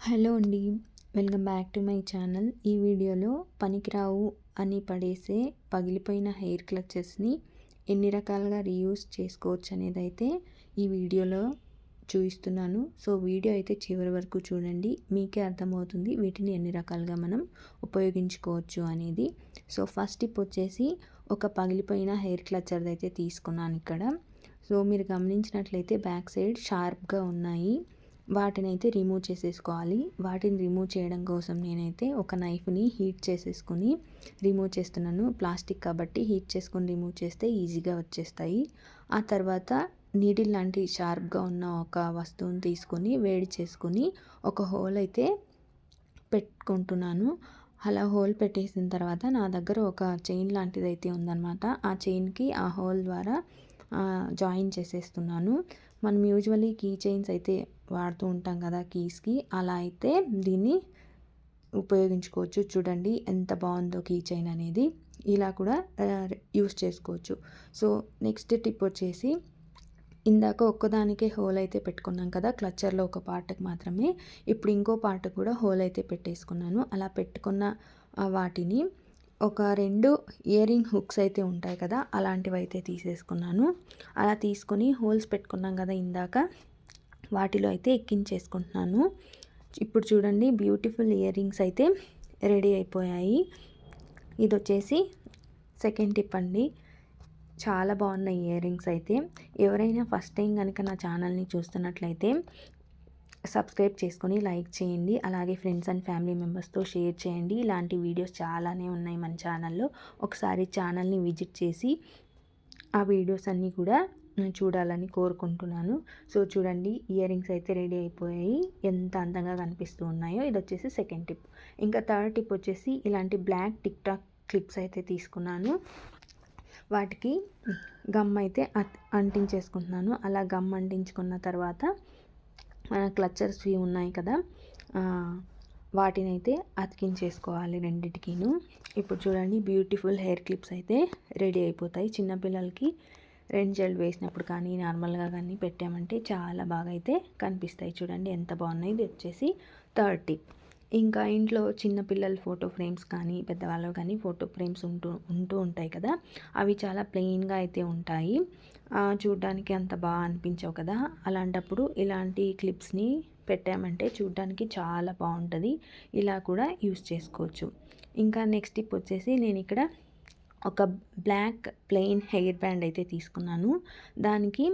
Hello అండి welcome back to my channel. ఈ వీడియోలో పనికిరావు అని పడేసే పగిలిపోయిన హెయిర్ క్లచెస్ని ఎన్ని రకాలుగా రీయూస్ చేసుకోవచ్చు అనేది అయితే ఈ వీడియోలో చూపిస్తున్నాను సో వీడియో అయితే చివరి వరకు చూడండి. మీకే అర్థమవుతుంది వీటిని ఎన్ని రకాలుగా మనం ఉపయోగించుకోవచ్చు అనేది. సో ఫస్ట్ టిప్ వచ్చేసి ఒక పగిలిపోయిన హెయిర్ క్లచర్ది అయితే తీసుకున్నాను ఇక్కడ. సో మీరు గమనించినట్లయితే బ్యాక్ సైడ్ షార్ప్గా ఉన్నాయి. వాటిని అయితే రిమూవ్ చేసేసుకోవాలి. వాటిని రిమూవ్ చేయడం కోసం నేనైతే ఒక నైఫ్ని హీట్ చేసేసుకుని రిమూవ్ చేస్తున్నాను. ప్లాస్టిక్ కాబట్టి హీట్ చేసుకొని రిమూవ్ చేస్తే ఈజీగా వచ్చేస్తాయి. ఆ తర్వాత నీడిల్ లాంటి షార్ప్గా ఉన్న ఒక వస్తువుని తీసుకొని వేడి చేసుకొని ఒక హోల్ అయితే పెట్టుకుంటున్నాను. అలా హోల్ పెట్టేసిన తర్వాత నా దగ్గర ఒక చైన్ లాంటిది అయితే ఉందన్నమాట. ఆ చైన్కి ఆ హోల్ ద్వారా జాయిన్ చేసేస్తున్నాను. మనం యూజువల్లీ కీ చైన్స్ అయితే వాడుతూ ఉంటాం కదా కీస్కి. అలా అయితే దీన్ని ఉపయోగించుకోవచ్చు. చూడండి ఎంత బాగుందో కీ చైన్ అనేది. ఇలా కూడా యూస్ చేసుకోవచ్చు. సో నెక్స్ట్ టిప్ వచ్చేసి ఇందాక ఒక్కదానికే హోల్ అయితే పెట్టుకున్నాం కదా క్లచ్చర్లో ఒక పార్ట్కి మాత్రమే. ఇప్పుడు ఇంకో పార్ట్ కూడా హోల్ అయితే పెట్టేసుకున్నాను. అలా పెట్టుకున్న వాటిని ఒక రెండు ఇయరింగ్ హుక్స్ అయితే ఉంటాయి కదా అలాంటివి అయితే తీసేసుకున్నాను. అలా తీసుకొని హోల్స్ పెట్టుకున్నాం కదా ఇందాక. వాటిలో అయితే ఎక్కించేసుకుంటున్నాను. ఇప్పుడు చూడండి బ్యూటిఫుల్ ఇయర్ రింగ్స్ అయితే రెడీ అయిపోయాయి. ఇది వచ్చేసి సెకండ్ టిప్ అండి. చాలా బాగున్నాయి ఇయర్ రింగ్స్ అయితే. ఎవరైనా ఫస్ట్ టైం కనుక నా ఛానల్ని చూస్తున్నట్లయితే సబ్స్క్రైబ్ చేసుకొని లైక్ చేయండి. అలాగే ఫ్రెండ్స్ అండ్ ఫ్యామిలీ మెంబర్స్తో షేర్ చేయండి. ఇలాంటి వీడియోస్ చాలానే ఉన్నాయి మన ఛానల్లో. ఒకసారి ఛానల్ని విజిట్ చేసి ఆ వీడియోస్ అన్నీ కూడా చూడాలని కోరుకుంటున్నాను. సో చూడండి ఇయర్ రింగ్స్ అయితే రెడీ అయిపోయాయి. ఎంత అందంగా కనిపిస్తూ ఉన్నాయో ఇది వచ్చేసి సెకండ్ టిప్. ఇంకా థర్డ్ టిప్ వచ్చేసి ఇలాంటి బ్లాక్ టిక్ టాక్ క్లిప్స్ అయితే తీసుకున్నాను. వాటికి గమ్ అయితే అంటించేసుకుంటున్నాను. అలా గమ్ అంటించుకున్న తర్వాత మన క్లచ్చర్స్వి ఉన్నాయి కదా వాటిని అయితే అతికించేసుకోవాలి రెండింటికిను. ఇప్పుడు చూడండి బ్యూటిఫుల్ హెయిర్ క్లిప్స్ అయితే రెడీ అయిపోతాయి. చిన్నపిల్లలకి రెండు జెల్ వేసినప్పుడు కానీ నార్మల్గా కానీ పెట్టామంటే చాలా బాగా అయితే కనిపిస్తాయి. చూడండి ఎంత బాగున్నాయి. ఇది వచ్చేసి థర్డ్ టిప్. ఇంకా ఇంట్లో చిన్నపిల్లల ఫోటో ఫ్రేమ్స్ కానీ పెద్దవాళ్ళు కానీ ఫోటో ఫ్రేమ్స్ ఉంటూ ఉంటూ ఉంటాయి కదా. అవి చాలా ప్లెయిన్గా అయితే ఉంటాయి. చూడ్డానికి అంత బాగా అనిపించవు కదా. అలాంటప్పుడు ఇలాంటి క్లిప్స్ని పెట్టామంటే చూడ్డానికి చాలా బాగుంటుంది. ఇలా కూడా యూస్ చేసుకోవచ్చు. ఇంకా నెక్స్ట్ టిప్ వచ్చేసి నేను ఇక్కడ ఒక బ్లాక్ ప్లెయిన్ హెయిర్ బ్యాండ్ అయితే తీసుకున్నాను. దానికి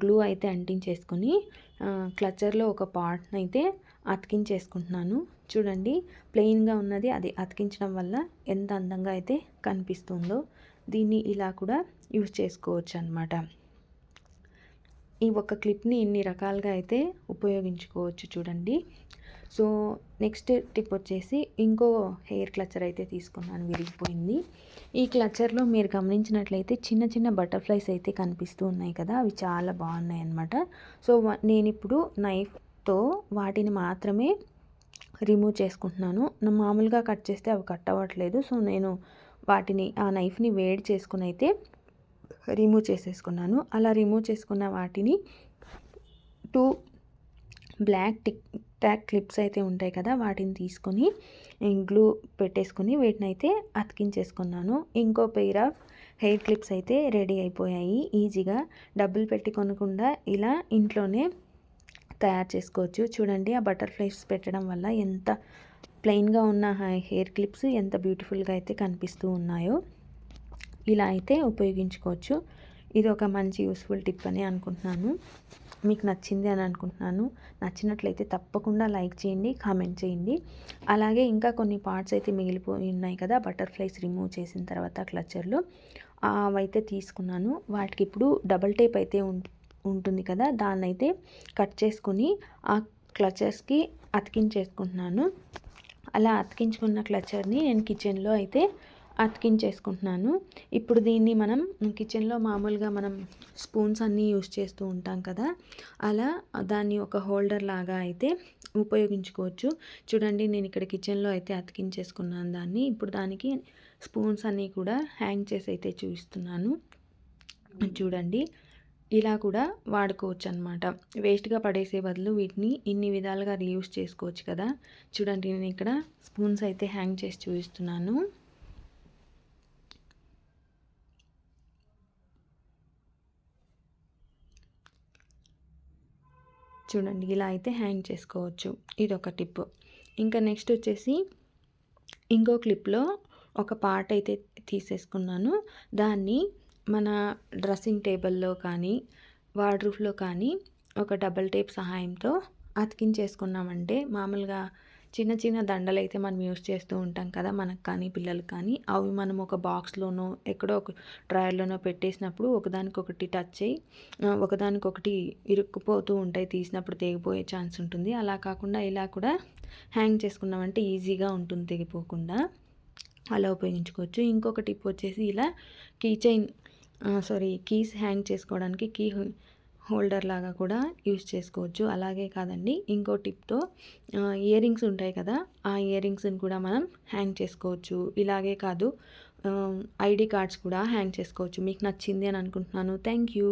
గ్లూ అయితే అంటించేసుకొని క్లచర్లో ఒక పార్ట్ని అయితే అతికించేసుకుంటున్నాను. చూడండి ప్లెయిన్గా ఉన్నది అది అతికించడం వల్ల ఎంత అందంగా అయితే కనిపిస్తుందో. దీన్ని ఇలా కూడా యూజ్ చేసుకోవచ్చు అనమాట ఈ ఒక్క క్లిప్ని ఇన్ని రకాలుగా అయితే ఉపయోగించుకోవచ్చు చూడండి. సో నెక్స్ట్ టిప్ వచ్చేసి ఇంకో హెయిర్ క్లచర్ అయితే తీసుకున్నాను విరిగిపోయింది. ఈ క్లచర్లో మీరు గమనించినట్లయితే చిన్న చిన్న బటర్ఫ్లైస్ అయితే కనిపిస్తూ ఉన్నాయి కదా అవి చాలా బాగున్నాయి అన్నమాట. సో నేను ఇప్పుడు నైఫ్తో వాటిని మాత్రమే రిమూవ్ చేసుకుంటున్నాను. మామూలుగా కట్ చేస్తే అవి కట్ అవ్వట్లేదు. సో నేను వాటిని ఆ నైఫ్ని వేడి చేసుకుని అయితే రిమూవ్ చేసేసుకున్నాను. అలా రిమూవ్ చేసుకున్న వాటిని two black tic tac clips అయితే ఉంటాయి కదా వాటిని తీసుకొని గ్లూ పెట్టేసుకొని వీటిని అయితే అతికించేసుకున్నాను. ఇంకో పెయిర్ ఆఫ్ హెయిర్ క్లిప్స్ అయితే రెడీ అయిపోయాయి. ఈజీగా డబ్బులు పెట్టి కొనకుండా ఇలా ఇంట్లోనే తయారు చేసుకోవచ్చు. చూడండి ఆ బటర్ఫ్లైస్ పెట్టడం వల్ల ఎంత ప్లెయిన్గా ఉన్న హెయిర్ క్లిప్స్ ఎంత బ్యూటిఫుల్గా అయితే కనిపిస్తూ ఉన్నాయో ఇలా అయితే ఉపయోగించుకోవచ్చు. ఇది ఒక మంచి యూస్ఫుల్ టిప్ అని అనుకుంటున్నాను. మీకు నచ్చింది అని అనుకుంటున్నాను. నచ్చినట్లయితే తప్పకుండా లైక్ చేయండి కామెంట్ చేయండి. అలాగే ఇంకా కొన్ని పార్ట్స్ అయితే మిగిలిపోయి ఉన్నాయి కదా బటర్ఫ్లైస్ రిమూవ్ చేసిన తర్వాత క్లచర్లో. అవైతే తీసుకున్నాను. వాటికి ఇప్పుడు డబల్ టేప్ అయితే ఉంటుంది కదా దాన్ని అయితే కట్ చేసుకుని ఆ క్లచర్స్కి అతికించేసుకుంటున్నాను. అలా అతికించుకున్న క్లచర్ని నేను కిచెన్లో అయితే అతికించేసుకుంటున్నాను. ఇప్పుడు దీన్ని మనం కిచెన్లో మామూలుగా మనం స్పూన్స్ అన్నీ యూస్ చేస్తూ ఉంటాం కదా అలా దాన్ని ఒక హోల్డర్ లాగా అయితే ఉపయోగించుకోవచ్చు. చూడండి నేను ఇక్కడ కిచెన్లో అయితే అతికించేసుకున్నాను దాన్ని. ఇప్పుడు దానికి స్పూన్స్ అన్నీ కూడా హ్యాంగ్ చేసి అయితే చూపిస్తున్నాను. చూడండి ఇలా కూడా వాడుకోవచ్చు అనమాట వేస్ట్గా పడేసే బదులు వీటిని ఇన్ని విధాలుగా రీయూస్ చేసుకోవచ్చు కదా. చూడండి నేను ఇక్కడ స్పూన్స్ అయితే హ్యాంగ్ చేసి చూపిస్తున్నాను. చూడండి ఇలా అయితే హ్యాంగ్ చేసుకోవచ్చు. ఇది ఒక టిప్ ఇంకా నెక్స్ట్ వచ్చేసి ఇంకో క్లిప్లో ఒక పార్ట్ అయితే తీసేసుకున్నాను. దాన్ని మన డ్రెస్సింగ్ టేబుల్లో కానీ వార్డ్రూఫ్లో కానీ ఒక డబల్ టేప్ సహాయంతో అతికించేసుకున్నామంటే మామూలుగా చిన్న చిన్న దండలు అయితే మనం యూస్ చేస్తూ ఉంటాం కదా మనకు కానీ పిల్లలకు కానీ. అవి మనం ఒక బాక్స్లోనో ఎక్కడో ఒక డ్రాయర్లోనో పెట్టేసినప్పుడు ఒకదానికొకటి టచ్ అయ్యి ఒకదానికొకటి ఇరుక్కుపోతూ ఉంటాయి. తీసినప్పుడు తెగిపోయే ఛాన్స్ ఉంటుంది. అలా కాకుండా ఇలా కూడా హ్యాంగ్ చేసుకున్నామంటే ఈజీగా ఉంటుంది తెగిపోకుండా. అలా ఉపయోగించుకోవచ్చు. ఇంకొక టిప్ వచ్చేసి ఇలా key chain sorry keys hang చేసుకోవడానికి కీ హోల్డర్ లాగా కూడా యూస్ చేసుకోవచ్చు. అలాగే కాదండి ఇంకో టిప్తో ఇయర్ రింగ్స్ ఉంటాయి కదా ఆ ఇయర్ రింగ్స్ని కూడా మనం హ్యాంగ్ చేసుకోవచ్చు. ఇలాగే కాదు ఐడి కార్డ్స్ కూడా హ్యాంగ్ చేసుకోవచ్చు. మీకు నచ్చింది అని అనుకుంటున్నాను. Thank you.